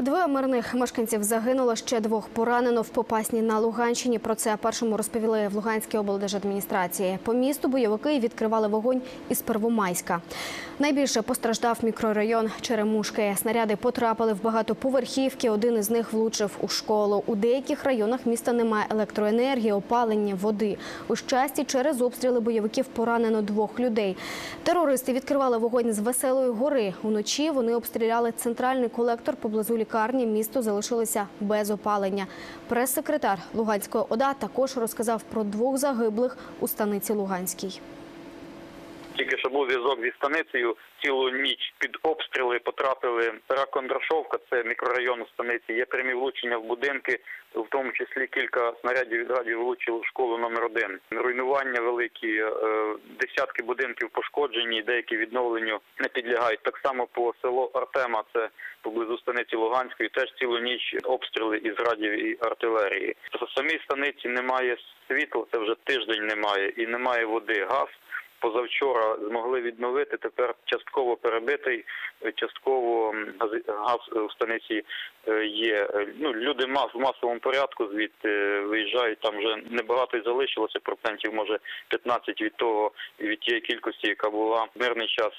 Двоє мирних мешканців загинуло, ще двох поранено в Попасні на Луганщині. Про це першому розповіли в Луганській облдержадміністрації. По місту бойовики відкривали вогонь із Первомайська. Найбільше постраждав мікрорайон Черемушки. Снаряди потрапили в багатоповерхівки. Один із них влучив у школу. У деяких районах міста немає електроенергії, опалення, води. У щасті через обстріли бойовиків поранено двох людей. Терористи відкривали вогонь з веселої гори. Уночі вони обстріляли центральний колектор поблизу лікарні. Місто залишилося без опалення. Прес-секретар Луганської ОДА також розказав про двох загиблих у станиці Луганській. Тільки що був зв'язок зі станицею цілу ніч під обстріли потрапили Ракондрашовка, це мікрорайон станиці. Є прямі влучення в будинки, в тому числі кілька снарядів від радіо влучили в школу номер один. Руйнування великі, е, десятки будинків пошкоджені, деякі відновленню не підлягають. Так само по село Артема, це поблизу станиці Луганської, теж цілу ніч обстріли із радіо і артилерії. В самій станиці немає світла, це вже тиждень немає, і немає води, газ позавчора змогли відновити. Тепер частково перебитий, частково газ в станиці е, є. Ну люди мас в масовому порядку звідти е, виїжджають. Там вже небагато й залишилося процентів, може 15 від того від тієї кількості, яка була в мирний час.